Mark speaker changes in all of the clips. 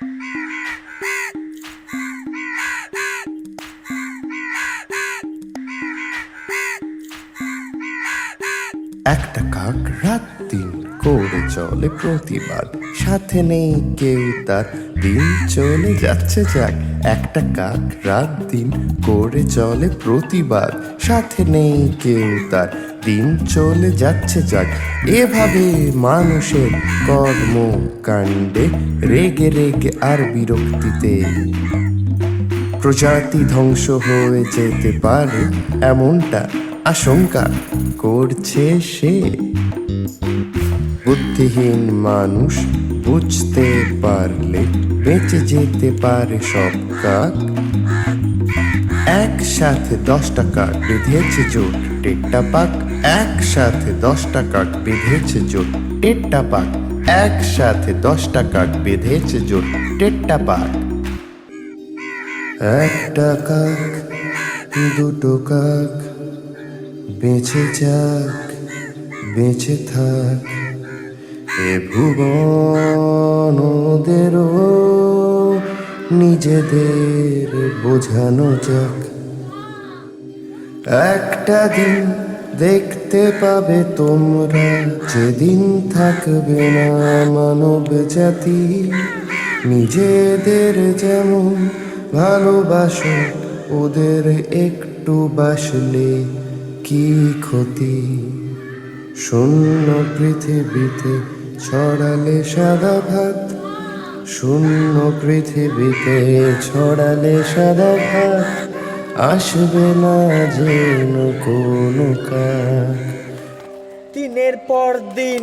Speaker 1: একটা কাক রাত দিন করে চলে প্রতিবাদ সাথে নেই কেউ তার, দিন চলে যাচ্ছে যাক। একটা কাক রাত দিন করে চলে প্রতিবাদ সাথে নেই কেউ তার দিন চলে যাচ্ছে যাক। এভাবে মানুষের কর্ম কাণ্ডে রেগে রেগে আর বিরক্তিতে প্রজাতি ধ্বংস হয়ে যেতে পারে এমনটা আশঙ্কা করছে সে। বুদ্ধিহীন মানুষ বুঝতে পারলে বেঁচে যেতে পারে সব কাক। একসাথে দশটা কাক বেঁধেছে জোট টেট্টা পাক, একসাথে দশটা কাক বেঁধেছে জোট টেট্টা পাক, একসাথে দশটা কাক বেঁধেছে জোট টেট্টা পাক। একটা কাক দুটো কাক, বেঁচে যাক, বেঁচে থাক, এ ভুবন ওদেরও নিজেদের বোঝানো যাক। একটা দিন দেখতে পাবে তোমরা, যেদিন থাকবে না মানব জাতি। নিজেদের যেমন ভালোবাসো, ওদের একটু বাসলে কি ক্ষতি? শূন্য পৃথিবীতে ছড়ালে সাদা ভাত শূন্য পৃথিবীতে ছড়ালে সাদা ভাত আসবে না যেন কোনো
Speaker 2: দিনের পর দিন,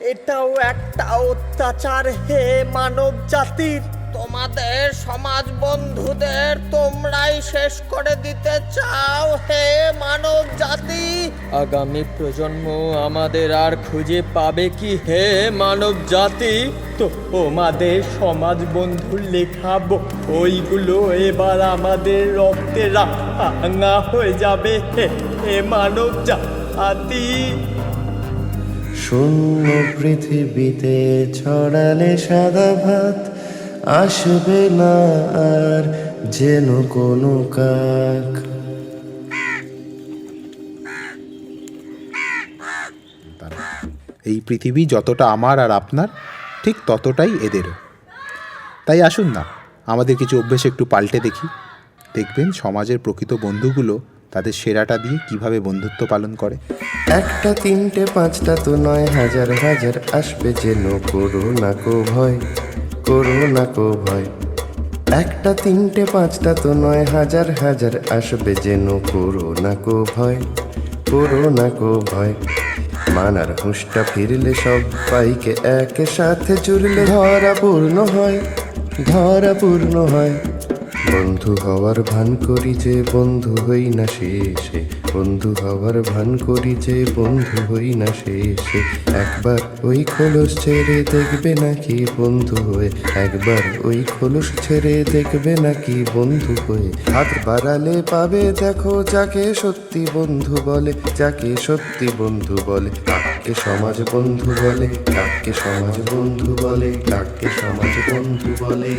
Speaker 2: এটাও একটা অত্যাচার হে মানব জাতির তোমাদের সমাজ বন্ধুদের তোমরাই শেষ করে দিতে চাও হে মানব আগামী প্রজন্ম আমাদের আর খুঁজে পাবে কি হে মানব জাতি? তো তোমাদের সমাজ বন্ধুর লেখা ওইগুলো এবার আমাদের রক্তে রাঙা হয়ে যাবে হে হে মানব জাতি।
Speaker 1: শূন্য পৃথিবীতে ছড়ালে সাদা ভাত, আসবে না আর যেন কোনো কাক।
Speaker 3: এই পৃথিবী যতটা আমার আর আপনার, ঠিক ততটাই এদেরও তাই আসুন না, আমাদের কিছু অভ্যেস একটু পাল্টে দেখি। দেখবেন সমাজের প্রকৃত বন্ধুগুলো তাদের সেরাটা দিয়ে কীভাবে বন্ধুত্ব পালন করে।
Speaker 1: একটা, তিনটে, পাঁচটা তো নয়, হাজার হাজার আসবে যেন করো না কো ভয় করো না কো ভয়। একটা, তিনটে, পাঁচটা তো নয়, হাজার হাজার আসবে যেন করো না কো ভয় করো না কো ভয়। মানার হুঁশটা ফিরলে সব একসাথে একে সাথে জুড়লে ধরা পূর্ণ হয় ধরা পূর্ণ হয়। বন্ধু হওয়ার ভান করি যে বন্ধু হই না শেষে। বন্ধু হওয়ার ভান করি যে বন্ধু হই না শেষে। একবার ওই খোলস ছেড়ে দেখবে নাকি বন্ধু হয়ে। একবার ওই খোলস ছেড়ে দেখবে নাকি বন্ধু হয়ে। হাত বাড়ালে পাবে, দেখো যাকে সত্যি বন্ধু বলে, যাকে সত্যি বন্ধু বলে। কাকে সমাজ বন্ধু বলে কাকে সমাজ বন্ধু বলে কাকে সমাজ বন্ধু বলে।